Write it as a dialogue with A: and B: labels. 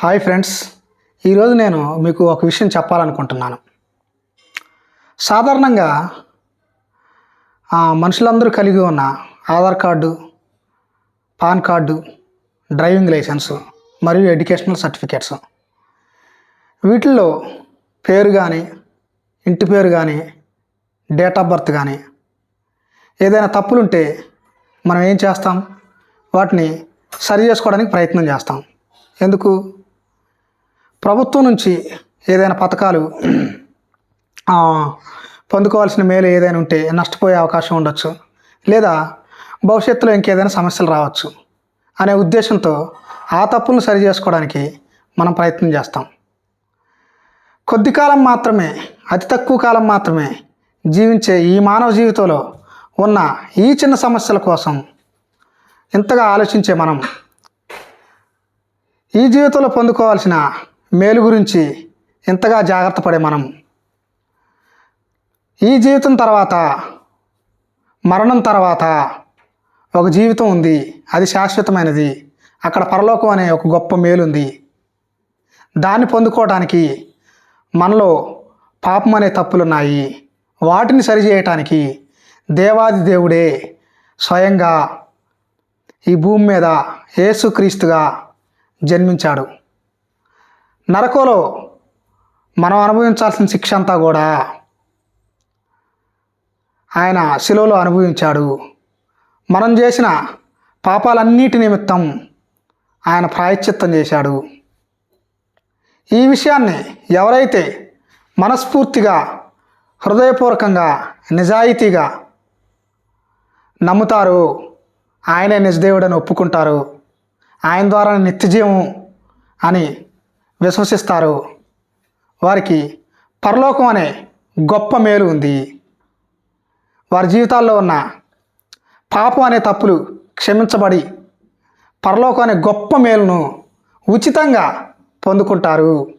A: Hi friends ఈరోజు నేను మీకు ఒక విషయం చెప్పాలనుకుంటున్నాను. సాధారణంగా మనుషులందరూ కలిగి ఉన్న Aadhaar card PAN card driving licence మరియు ఎడ్యుకేషనల్ సర్టిఫికేట్స్. వీటిల్లో పేరు కానీ ఇంటి పేరు కానీ డేట్ ఆఫ్ బర్త్ కానీ ఏదైనా తప్పులుంటే మనం ఏం చేస్తాం? వాటిని సరి చేసుకోవడానికి ప్రయత్నం చేస్తాం. ఎందుకు? ప్రభుత్వం నుంచి ఏదైనా పథకాలు పొందుకోవాల్సిన మేలు ఏదైనా ఉంటే నష్టపోయే అవకాశం ఉండొచ్చు. లేదా భవిష్యత్తులో ఇంకేదైనా సమస్యలు రావచ్చు అనే ఉద్దేశంతో ఆ తప్పులను సరి చేసుకోవడానికి మనం ప్రయత్నం చేస్తాం. కొద్ది కాలం మాత్రమే అతి తక్కువ కాలం మాత్రమే జీవించే ఈ మానవ జీవితంలో ఉన్న ఈ చిన్న సమస్యల కోసం ఇంతగా ఆలోచించే మనం ఈ జీవితంలో పొందుకోవాల్సిన మేలు గురించి ఇంతగా జాగ్రత్త పడే మనం. ఈ జీవితం తర్వాత మరణం తర్వాత ఒక జీవితం ఉంది. అది శాశ్వతమైనది. అక్కడ పరలోకం అనే ఒక గొప్ప మేలు ఉంది దాన్ని పొందుకోవడానికి మనలో పాపం అనే తప్పులున్నాయి. వాటిని సరిచేయటానికి దేవాది దేవుడే స్వయంగా ఈ భూమి మీద యేసుక్రీస్తుగా జన్మించాడు. నరకంలో మనం అనుభవించాల్సిన శిక్ష అంతా కూడా ఆయన శిలువలో అనుభవించాడు. మనం చేసిన పాపాలన్నిటి నిమిత్తం ఆయన ప్రాయశ్చిత్తం చేశాడు. ఈ విషయాన్ని ఎవరైతే మనస్ఫూర్తిగా హృదయపూర్వకంగా నిజాయితీగా నమ్ముతారో ఆయనే నిజదేవుడని ఒప్పుకుంటారు. ఆయన ద్వారా నిత్యజీవం అని విశ్వసిస్తారు. వారికి పరలోకం అనే గొప్ప మేలు ఉంది. వారి జీవితాల్లో ఉన్న పాపం అనే తప్పులు క్షమించబడి పరలోకం అనే గొప్ప మేలును ఉచితంగా పొందుకుంటారు.